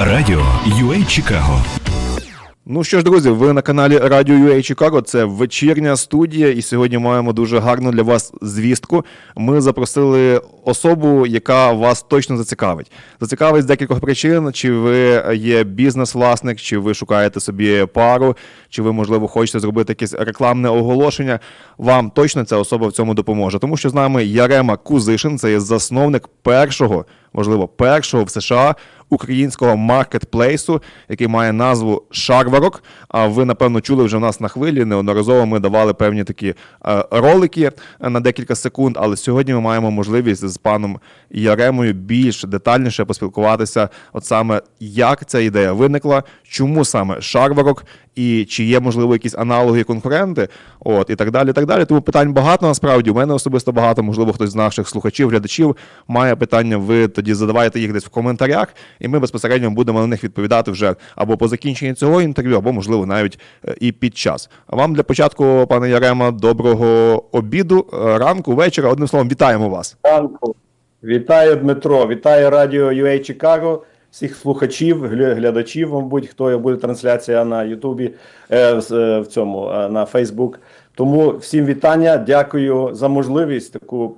Радіо UA Чикаго Ну що ж, друзі, ви на каналі Радіо UA Чикаго. Це вечірня студія, і сьогодні маємо дуже гарну для вас звістку. Ми запросили особу, яка вас точно зацікавить. Зацікавить з декількох причин: чи ви є бізнес-власник, чи ви шукаєте собі пару, чи ви, можливо, хочете зробити якесь рекламне оголошення. Вам точно ця особа в цьому допоможе, тому що з нами Ярема Кузишин, це є засновник першого, можливо, першого в США українського маркетплейсу, який має назву Шарварок. А ви напевно чули вже в нас на хвилі. Неодноразово ми давали певні такі е, ролики на декілька секунд. Але сьогодні ми маємо можливість з паном Яремою більш детальніше поспілкуватися, от саме як ця ідея виникла, чому саме Шарварок. І чи є можливо якісь аналоги, конкуренти, от і так далі. і так далі. Тому питань багато насправді. У мене особисто багато. Можливо, хтось з наших слухачів, глядачів має питання. Ви тоді задавайте їх десь в коментарях, і ми безпосередньо будемо на них відповідати вже або по закінченні цього інтерв'ю, або можливо навіть е, і під час. А вам для початку, пане Ярема, доброго обіду, е, ранку, вечора. Одним словом, вітаємо вас. Ранку. Вітаю, Дмитро. Вітаю радіо UA Чикаго. Всіх слухачів, глядачів, мабуть, хто буде трансляція на Ютубі е, в цьому на Фейсбук. Тому всім вітання. Дякую за можливість таку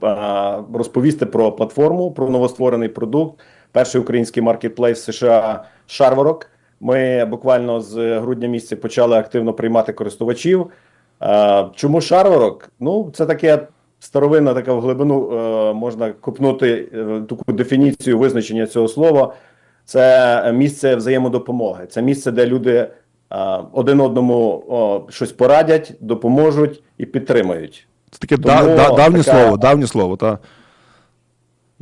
розповісти про платформу, про новостворений продукт. Перший український маркетплейс США Шарворок. Ми буквально з грудня місяця почали активно приймати користувачів. Чому Шарворок? Ну, це таке старовинна така в глибину е, можна копнути е, таку дефініцію визначення цього слова. Це місце взаємодопомоги. Це місце, де люди один одному о, щось порадять, допоможуть і підтримають. Це таке Тому да, да, давнє така- слово, давнє слово, та.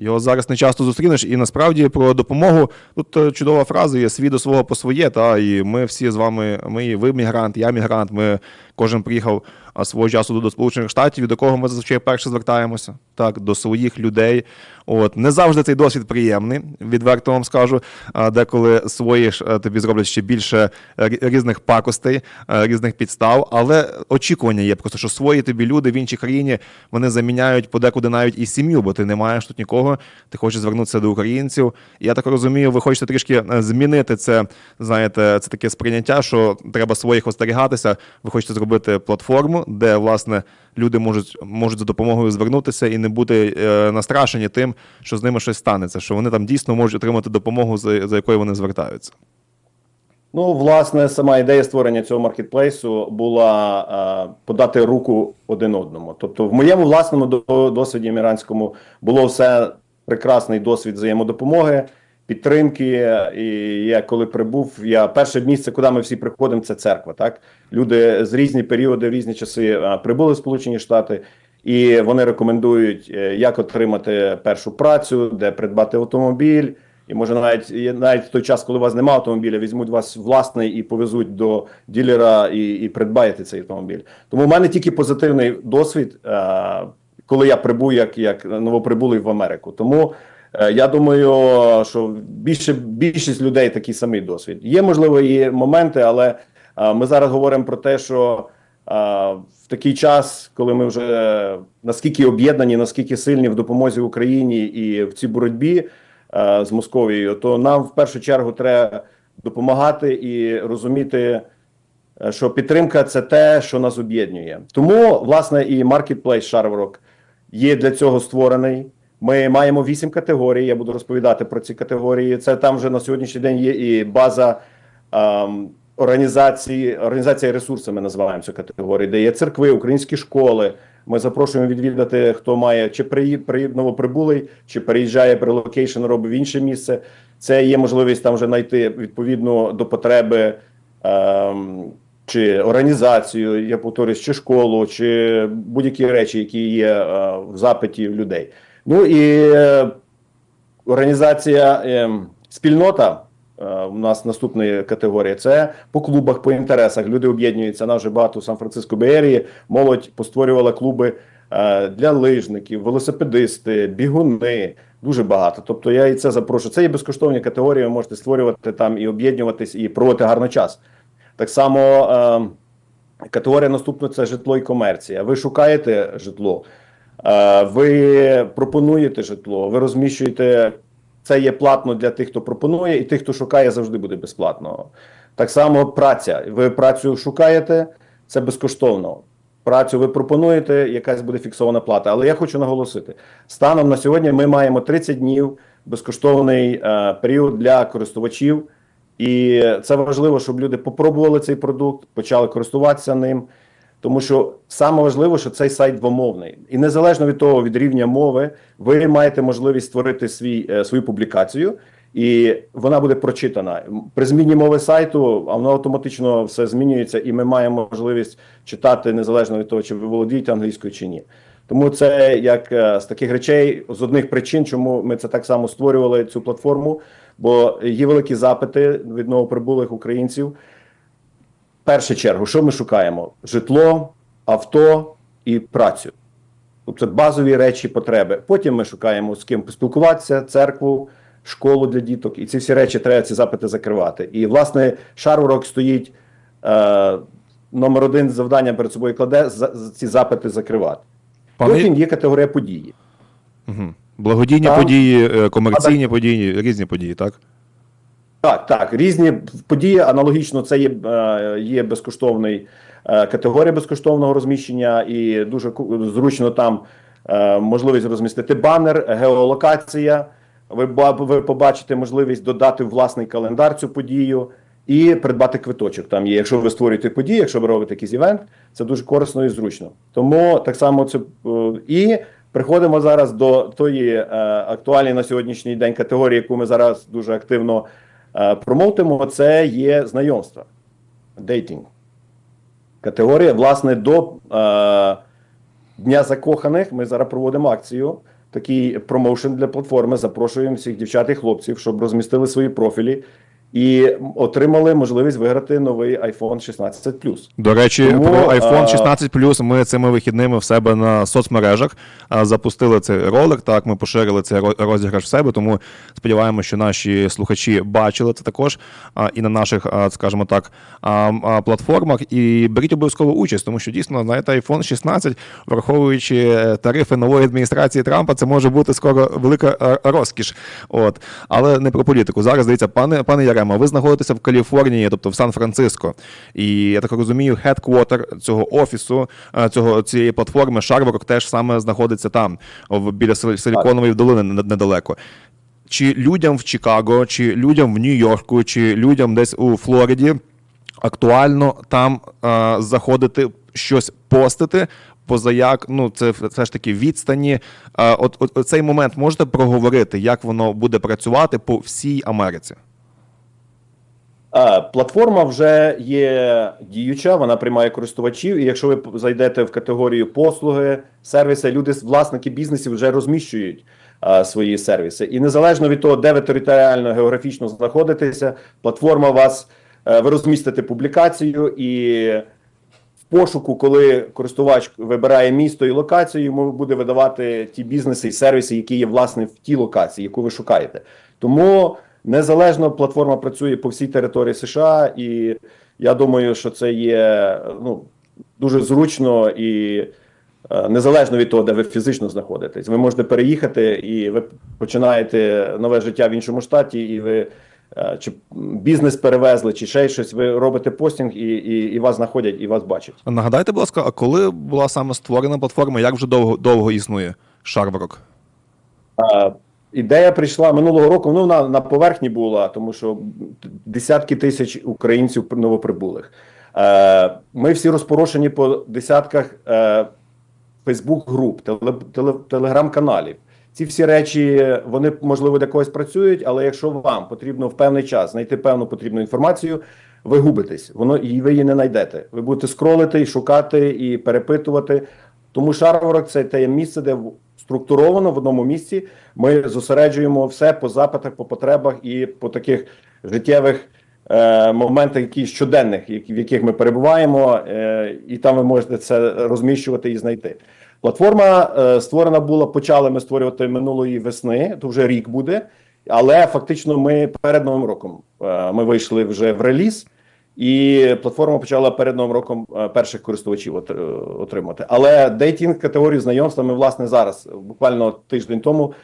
Його зараз не часто зустрінеш, і насправді про допомогу тут е, чудова фраза є свій до свого по своє. Та і ми всі з вами, ми, ви мігрант, я мігрант. Ми кожен приїхав свого часу до Сполучених Штатів, і до кого ми зазвичай перше звертаємося. Так, до своїх людей. От не завжди цей досвід приємний, відверто вам скажу. А деколи свої ж е, тобі зроблять ще більше різних пакостей, е, різних підстав. Але очікування є просто, що свої тобі люди в іншій країні вони заміняють подекуди навіть і сім'ю, бо ти не маєш тут нікого. Ти хочеш звернутися до українців. Я так розумію, ви хочете трішки е, змінити це. Знаєте, це таке сприйняття, що треба своїх остерігатися. Ви хочете зробити платформу, де власне люди можуть можуть за допомогою звернутися і не бути е, настрашені тим, що з ними щось станеться, що вони там дійсно можуть отримати допомогу, за, якою вони звертаються. Ну, власне, сама ідея створення цього маркетплейсу була е, подати руку один одному. Тобто, в моєму власному досвіді еміранському було все прекрасний досвід взаємодопомоги, підтримки. І я коли прибув, я перше місце, куди ми всі приходимо, це церква. Так люди з різні періоди, в різні часи е, прибули в Сполучені Штати. І вони рекомендують, е, як отримати першу працю, де придбати автомобіль. І може навіть навіть в той час, коли у вас немає автомобіля, візьмуть вас власний і повезуть до ділера і, і придбаєте цей автомобіль. Тому в мене тільки позитивний досвід, е, коли я прибув як, як новоприбулий в Америку. Тому е, я думаю, що більше більшість людей такий самий досвід. Є можливо і моменти, але ми зараз говоримо про те, що в такий час, коли ми вже наскільки об'єднані, наскільки сильні в допомозі Україні і в цій боротьбі е, з Московією, то нам в першу чергу треба допомагати і розуміти, е, що підтримка це те, що нас об'єднує. Тому, власне, і маркетплейс Шарворок є для цього створений. Ми маємо вісім категорій. Я буду розповідати про ці категорії. Це там вже на сьогоднішній день є і база ем, організації, організація ресурсів. Ми називаємо цю категорію, де є церкви, українські школи. Ми запрошуємо відвідати, хто має чи приї, при, новоприбулий, чи переїжджає при локейшн, робить в інше місце. Це є можливість там вже знайти відповідно до потреби. Ем, чи організацію, я повторюсь, чи школу, чи будь-які речі, які є е, в запиті людей. Ну і е, організація е, спільнота. Е, У нас наступна категорія це по клубах, по інтересах. Люди об'єднуються. Нас вже багато в Сан-Франциско Беерії. Молодь постворювала клуби е, для лижників, велосипедисти, бігуни. Дуже багато. Тобто я і це запрошую. Це є безкоштовні категорії. Ви можете створювати там і об'єднуватись, і проводити гарно час. Так само е, категорія наступна це житло і комерція. Ви шукаєте житло, е, ви пропонуєте житло, ви розміщуєте це є платно для тих, хто пропонує, і тих, хто шукає, завжди буде безплатно. Так само праця. Ви працю шукаєте, це безкоштовно. Працю ви пропонуєте, якась буде фіксована плата. Але я хочу наголосити: станом на сьогодні ми маємо 30 днів безкоштовний е, період для користувачів. І це важливо, щоб люди попробували цей продукт, почали користуватися ним. Тому що саме важливо, що цей сайт двомовний, і незалежно від того, від рівня мови, ви маєте можливість створити свій е, свою публікацію, і вона буде прочитана при зміні мови сайту. А воно автоматично все змінюється, і ми маємо можливість читати незалежно від того, чи ви володієте англійською чи ні. Тому це як е, з таких речей з одних причин, чому ми це так само створювали цю платформу, бо є великі запити від новоприбулих українців. Першу чергу, що ми шукаємо? Житло, авто і працю. Тобто базові речі, потреби. Потім ми шукаємо з ким поспілкуватися, церкву, школу для діток. І ці всі речі треба ці запити закривати. І, власне, Шарворок стоїть е, номер один завдання перед собою кладе за, ці запити закривати. Пане- Потім є категорія події. Угу. Благодійні Там- події, е, комерційні події, різні події, так? Так, так, різні події. Аналогічно, це є, е, є безкоштовний е, категорія безкоштовного розміщення, і дуже зручно там е, можливість розмістити банер, геолокація. Ви, ви побачите можливість додати власний календар цю подію і придбати квиточок. Там є, якщо ви створюєте подію, якщо ви робите якийсь івент, це дуже корисно і зручно. Тому так само це і приходимо зараз до тої е, актуальної на сьогоднішній день категорії, яку ми зараз дуже активно промовтимо. Це є знайомства, дейтинг. Категорія, власне, до е, Дня закоханих ми зараз проводимо акцію. Такий промоушен для платформи. Запрошуємо всіх дівчат і хлопців, щоб розмістили свої профілі і отримали можливість виграти новий iPhone 16 Plus. До речі, Тому, про iPhone 16 Plus ми цими вихідними в себе на соцмережах запустили цей ролик. Так, ми поширили цей розіграш в себе. Тому сподіваємося, що наші слухачі бачили це також і на наших, скажімо так, платформах. І беріть обов'язково участь, тому що дійсно, знаєте, iPhone 16, враховуючи е, тарифи нової адміністрації Трампа, це може бути скоро велика е, розкіш. От, але не про політику. Зараз дивіться, пане пане Ярема, ви знаходитеся в Каліфорнії, тобто в Сан-Франциско. І я так розумію, хедквотер цього офісу, е, цього цієї платформи Шарворок теж саме знаходиться там, біля Силіконової долини недалеко. Чи людям в Чикаго, чи людям в Нью-Йорку, чи людям десь у Флориді актуально там е, заходити щось постити, позаяк, ну це все ж таки відстані. Е, от, от, от цей момент можете проговорити, як воно буде працювати по всій Америці? Платформа вже є діюча, вона приймає користувачів. І якщо ви зайдете в категорію послуги, сервіси, люди, власники бізнесів вже розміщують а, свої сервіси. І незалежно від того, де ви територіально географічно знаходитеся, платформа вас е, ви розмістите публікацію і. В пошуку, коли користувач вибирає місто і локацію, йому буде видавати ті бізнеси і сервіси, які є власне в тій локації, яку ви шукаєте. Тому незалежно платформа працює по всій території США, і я думаю, що це є ну дуже зручно і е, незалежно від того, де ви фізично знаходитесь. Ви можете переїхати і ви починаєте нове життя в іншому штаті, і ви. е, Чи бізнес перевезли, чи ще щось, ви робите постінг, і, і, і вас знаходять, і вас бачать. Нагадайте, будь ласка, а коли була саме створена платформа, як вже довго довго існує Шарворок? А, Ідея прийшла минулого року. Ну на, на поверхні була, тому що десятки тисяч українців новоприбулих. Е, ми всі розпорошені по десятках е, Фейсбук-груп, теле, теле, телеграм-каналів. Ці всі речі вони можливо для когось працюють, але якщо вам потрібно в певний час знайти певну потрібну інформацію, ви губитесь, воно і ви її не знайдете. Ви будете скролити і шукати і перепитувати. Тому шарворок це те місце, де структуровано в одному місці. Ми зосереджуємо все по запитах, по потребах і по таких життєвих е, моментах, які щоденних, в яких ми перебуваємо, е, і там ви можете це розміщувати і знайти. Платформа е, створена була, почали ми створювати минулої весни, то вже рік буде. Але фактично ми перед новим роком е, ми вийшли вже в реліз, і платформа почала перед новим роком е, перших користувачів е, отримати. Але дейтінг категорію знайомства ми власне зараз, буквально тиждень тому,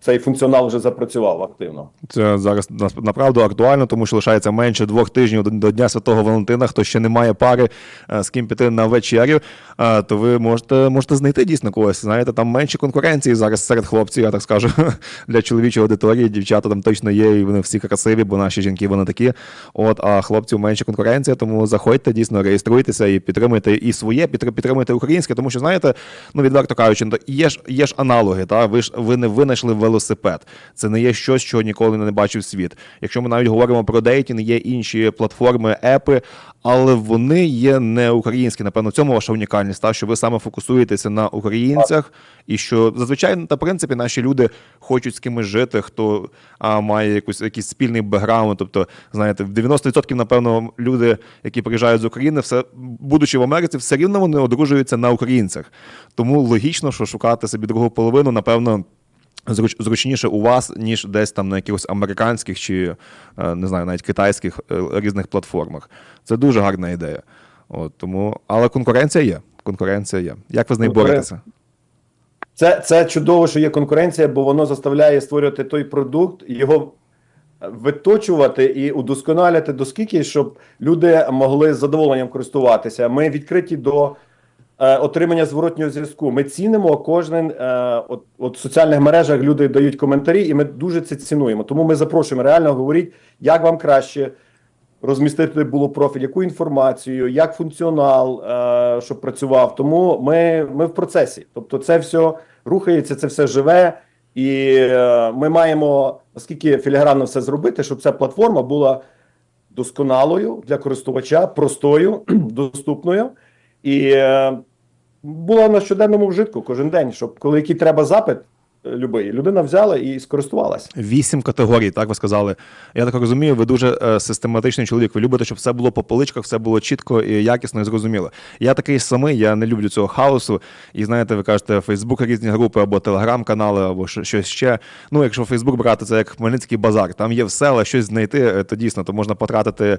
цей функціонал вже запрацював активно. Це зараз направду актуально, тому що лишається менше двох тижнів до, до Дня Святого Валентина. Хто ще не має пари, е, з ким піти на вечерю, е, то ви можете, можете знайти дійсно когось. Знаєте, там менше конкуренції зараз серед хлопців, я так скажу, для чоловічої аудиторії. Дівчата там точно є, і вони всі красиві, бо наші жінки вони такі. От, а хлопців менше конкуренція, тому заходьте, дійсно реєструйтеся і підтримуйте і своє, підтримуйте українське, тому що знаєте, ну відверто кажучи, ну, є ж є ж аналоги. Та ви ж ви не винайшли велосипед. Це не є щось, чого ніколи не бачив світ. Якщо ми навіть говоримо про дейтінг, є інші платформи, епи, але вони є не українські. Напевно, в цьому ваша унікальність, та що ви саме фокусуєтеся на українцях, і що зазвичай та в принципі наші люди хочуть з кимось жити, хто а, має якусь якийсь спільний бекграунд. Тобто, знаєте, в 90% напевно люди, які приїжджають з України, все будучи в Америці, все рівно вони одружуються на українцях. Тому логічно, що шукати собі другу половину, напевно. Зруч, зручніше у вас, ніж десь там на якихось американських чи е, не знаю, навіть китайських е, різних платформах. Це дуже гарна ідея. От, тому, але конкуренція є. Конкуренція є. Як ви з нею боретеся? Це, це чудово, що є конкуренція, бо воно заставляє створювати той продукт, його виточувати і удосконалювати доскільки, щоб люди могли з задоволенням користуватися. Ми відкриті до отримання зворотнього зв'язку. Ми цінимо кожен е, от, от в соціальних мережах люди дають коментарі, і ми дуже це цінуємо. Тому ми запрошуємо реально говоріть, як вам краще. Розмістити було профіль, яку інформацію, як функціонал, е, щоб працював. Тому ми, ми в процесі. Тобто, це все рухається, це все живе, і е, ми маємо наскільки філігранно все зробити, щоб ця платформа була досконалою для користувача, простою, доступною і е, була на щоденному вжитку кожен день, щоб коли який треба запит, любий, людина взяла і скористувалася. Вісім категорій, так ви сказали. Я так розумію, ви дуже е, систематичний чоловік. Ви любите, щоб все було по поличках, все було чітко і якісно і зрозуміло. Я такий самий, я не люблю цього хаосу. І знаєте, ви кажете, Фейсбук різні групи або телеграм-канали, або щось ще. Ну, якщо Фейсбук брати, це як Хмельницький базар. Там є все, але щось знайти, е, то дійсно то можна потратити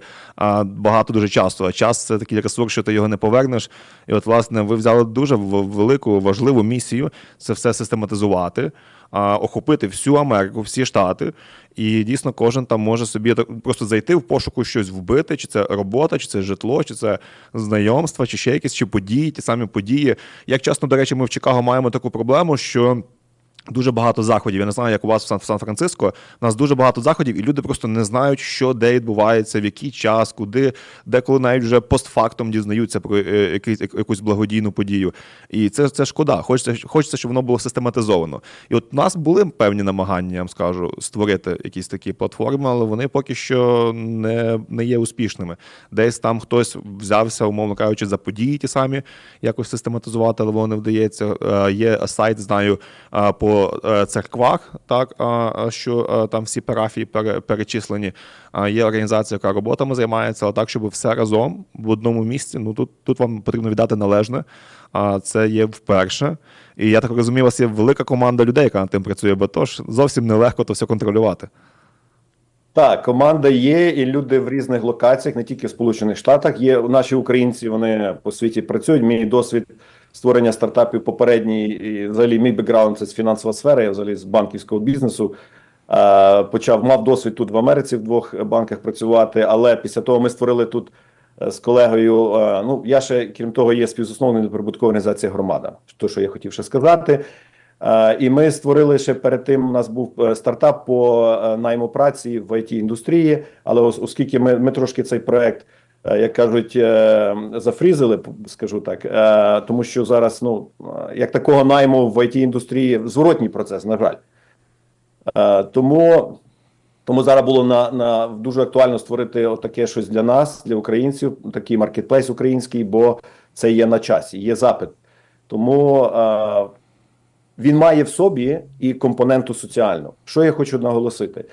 багато дуже часу. А час це такий ресурс, що ти його не повернеш. І от, власне, ви взяли дуже велику важливу місію це все систематизувати а, охопити всю Америку, всі штати, і дійсно кожен там може собі так просто зайти в пошуку щось вбити, чи це робота, чи це житло, чи це знайомства, чи ще якісь чи події, ті самі події. Як часто, до речі, ми в Чикаго маємо таку проблему, що. Дуже багато заходів. Я не знаю, як у вас в Сан- в Сан-Франциско. У нас дуже багато заходів, і люди просто не знають, що де відбувається, в який час, куди, деколи навіть вже постфактом дізнаються про е, якийсь якусь благодійну подію. І це, це шкода. Хочеться, хочеться, щоб воно було систематизовано. І от у нас були певні намагання, я вам скажу, створити якісь такі платформи, але вони поки що не, не є успішними. Десь там хтось взявся, умовно кажучи, за події ті самі, якось систематизувати, але воно не вдається. Е, Є сайт, знаю, е, е, церквах, так що е, там всі парафії пере- перечислені. Є організація, яка роботами займається, але так, щоб все разом в одному місці. Ну тут, тут вам потрібно віддати належне. А це є вперше. І я так розумію, у вас є велика команда людей, яка над тим працює, бо тож зовсім нелегко то все контролювати. Так, команда є, і люди в різних локаціях, не тільки в Сполучених Штатах. Є наші українці, вони по світі працюють. Мій досвід створення стартапів попередній, і взагалі мій бекграунд це з фінансова сфера, я взагалі з банківського бізнесу. Почав мав досвід тут в Америці в двох банках працювати, але після того ми створили тут е, з колегою. е, Ну я ще крім того, є співзасновник неприбуткова організація громада. То, що я хотів ще сказати. Е, І ми створили ще перед тим. У нас був стартап по найму праці в it індустрії. Але оскільки ми, ми трошки цей проект, як кажуть, е, зафрізили, скажу так, е, тому що зараз, ну е, як такого найму в it індустрії зворотній процес, на жаль. Е, Тому, тому зараз було на, на дуже актуально створити таке щось для нас, для українців, такий маркетплейс український, бо це є на часі, є запит. Тому е, він має в собі і компоненту соціальну. Що я хочу наголосити?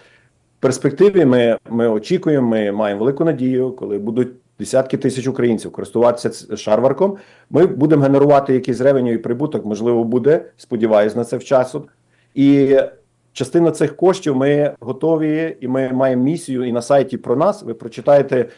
Перспективі ми, ми очікуємо, ми маємо велику надію, коли будуть десятки тисяч українців користуватися шарварком. Ми будемо генерувати якийсь ревеню і прибуток, можливо, буде. Сподіваюсь на це вчасно. І частина цих коштів ми готові, і ми маємо місію. І на сайті про нас ви прочитаєте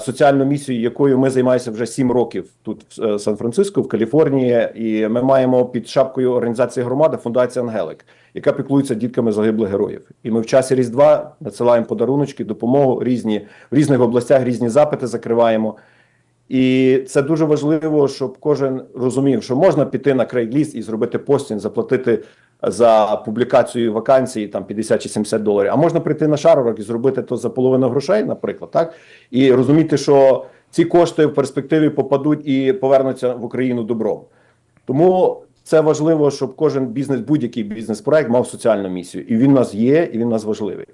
соціальну місію, якою ми займаємося вже 7 років тут в е, Сан-Франциско, в Каліфорнії, і ми маємо під шапкою організації громада Фундація Ангелик, яка піклується дітками загиблих героїв. І ми в часі Різдва надсилаємо подаруночки, допомогу різні в різних областях, різні запити закриваємо. І це дуже важливо, щоб кожен розумів, що можна піти на Craigslist і зробити постінг, заплатити за публікацію вакансії там 50 чи 70 доларів. А можна прийти на шаророк і зробити то за половину грошей, наприклад, так і розуміти, що ці кошти в перспективі попадуть і повернуться в Україну добром. Тому це важливо, щоб кожен бізнес, будь-який бізнес-проект мав соціальну місію, і він у нас є, і він у нас важливий.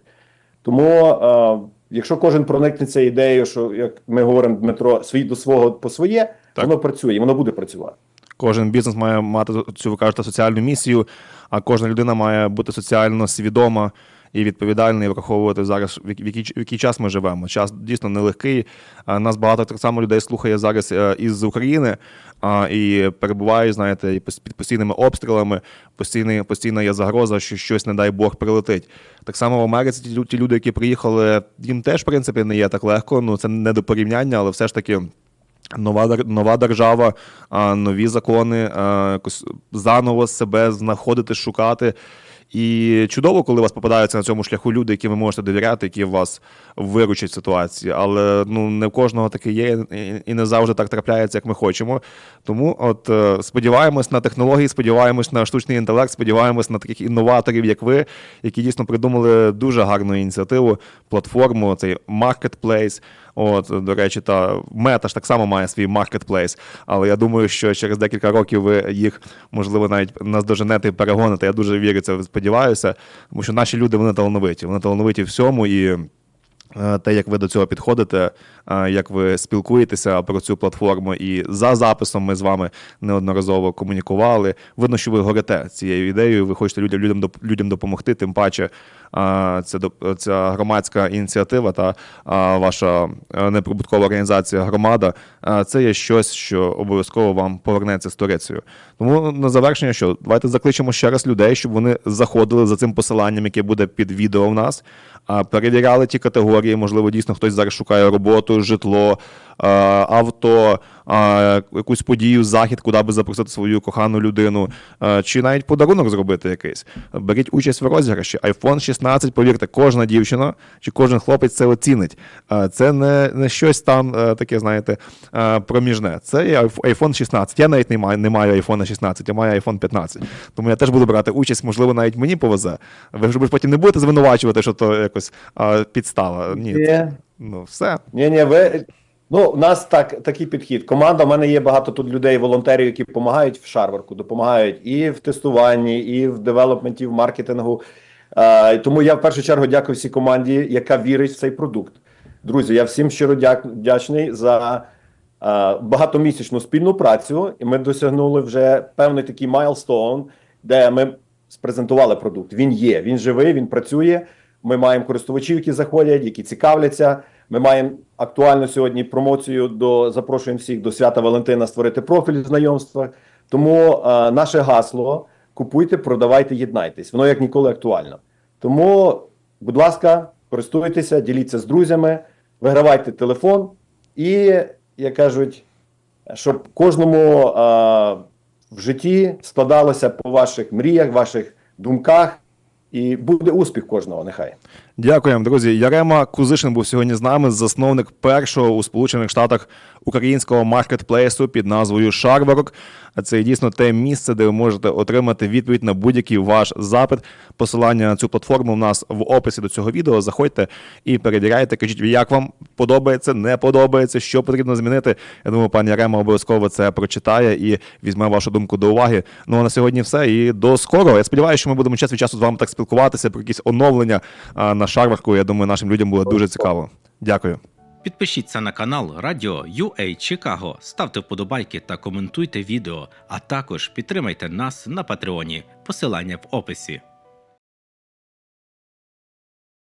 Тому, е, якщо кожен проникнеться ідеєю, що як ми говоримо, Дмитро, свій до свого по своє, Так. воно працює, і воно буде працювати. Кожен бізнес має мати цю ви кажете, соціальну місію, а кожна людина має бути соціально свідома і відповідальна, і враховувати зараз, в який, в який час ми живемо. Час дійсно нелегкий. Нас багато так само людей слухає зараз е, із України і перебуває, знаєте, під постійними обстрілами. Постійно, постійно є загроза, що щось, не дай Бог, прилетить. Так само в Америці ті люди, які приїхали, їм теж, в принципі, не є так легко. Ну це не до порівняння, але все ж таки. Нова нова держава, нові закони, якось заново себе знаходити, шукати. І чудово, коли у вас попадаються на цьому шляху люди, яким ви можете довіряти, які вас виручать в ситуації. Але ну не в кожного таке є, і- і не завжди так трапляється, як ми хочемо. Тому от е, сподіваємось на технології, сподіваємось на штучний інтелект, сподіваємось на таких інноваторів, як ви, які дійсно придумали дуже гарну ініціативу, платформу, цей маркетплейс. От, до речі, та мета ж так само має свій маркетплейс. Але я думаю, що через декілька років ви їх, можливо, навіть наздоженете і перегоните. Я дуже вірю це, сподіваюся, тому що наші люди вони талановиті. Вони талановиті всьому і. е, Те, як ви до цього підходите, як ви спілкуєтеся про цю платформу, і за записом ми з вами неодноразово комунікували. Видно, що ви горите цією ідеєю. Ви хочете людям людям людям допомогти. Тим паче, е, це ця громадська ініціатива та е, ваша е, неприбуткова організація громада. е, Це є щось, що обов'язково вам повернеться з сторицею. Тому на завершення, що давайте закличемо ще раз людей, щоб вони заходили за цим посиланням, яке буде під відео в нас. Перевіряли ті категорії, можливо, дійсно хтось зараз шукає роботу, житло, е, авто, е, якусь подію, захід, куди би запросити свою кохану людину, е, чи навіть подарунок зробити якийсь. Беріть участь в розіграші. iPhone 16, повірте, кожна дівчина чи кожен хлопець це оцінить. Це не, не щось там таке, знаєте, проміжне. Це iPhone 16. Я навіть не маю, не маю iPhone 16, я маю iPhone 15. Тому я теж буду брати участь, можливо, навіть мені повезе. Ви ж потім не будете звинувачувати, що то якось підстава. Ні, Є. ну все. Ні, ні, ви. Ну, у нас так, такий підхід. Команда, у мене є багато тут людей, волонтерів, які допомагають в шарварку, допомагають і в тестуванні, і в девелопменті, в маркетингу. Е, тому я в першу чергу дякую всій команді, яка вірить в цей продукт. Друзі, я всім щиро дяк- вдячний за е, багатомісячну спільну працю, і ми досягнули вже певний такий майлстоун, де ми спрезентували продукт. Він є, він живий, він працює. Ми маємо користувачів, які заходять, які цікавляться. Ми маємо актуальну сьогодні промоцію до запрошуємо всіх до свята Валентина створити профіль знайомства. Тому е, наше гасло купуйте, продавайте, єднайтесь. Воно як ніколи актуально. Тому, будь ласка, користуйтеся, діліться з друзями, вигравайте телефон і, як кажуть, щоб кожному е, в житті складалося по ваших мріях, ваших думках, і буде успіх кожного, нехай. Дякуємо, друзі. Ярема Кузишин був сьогодні з нами, засновник першого у Сполучених Штатах українського маркетплейсу під назвою Шарварок. Це дійсно те місце, де ви можете отримати відповідь на будь-який ваш запит. Посилання на цю платформу в нас в описі до цього відео. Заходьте і перевіряйте. Кажіть, як вам подобається, не подобається, що потрібно змінити. Я думаю, пані Ярема обов'язково це прочитає і візьме вашу думку до уваги. Ну а на сьогодні все. І до скорого. Я сподіваюся, що ми будемо час від часу з вами так спілкуватися про якісь оновлення а, на шарварку. Я думаю, нашим людям буде дуже цікаво. Дякую. Підпишіться на канал Радіо UA Чикаго, ставте вподобайки та коментуйте відео, а також підтримайте нас на Патреоні. Посилання в описі.